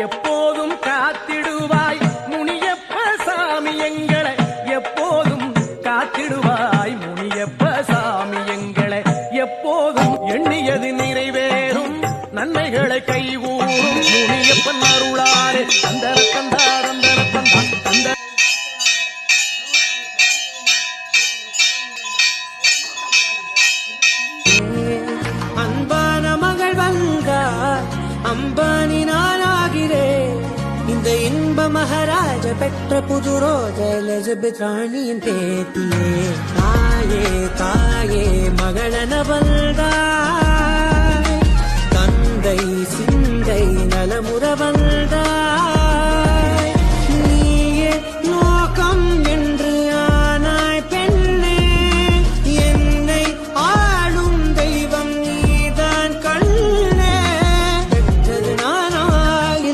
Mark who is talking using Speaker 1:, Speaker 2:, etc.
Speaker 1: எப்போதும் காத்திடுவாய். முனியப்ப சாமி எங்களை எப்போதும் காத்திடுவாய். முனியப்ப சாமி எங்களை எப்போதும் எண்ணியது நிறைவேறும். நன்மைகளை கைகூறும் முனியப்பன் அருளாரே தந்தர தந்தார்
Speaker 2: அன்பான மகள் வந்தார் அம்பானி நானாகிறேன் மகாராஜ பெற்ற புது ரோஜ எலிசபெத் ராணியின் பேத்தியே தாயே தாயே மகளன வந்தாய் தந்தை சிந்தை நலமுற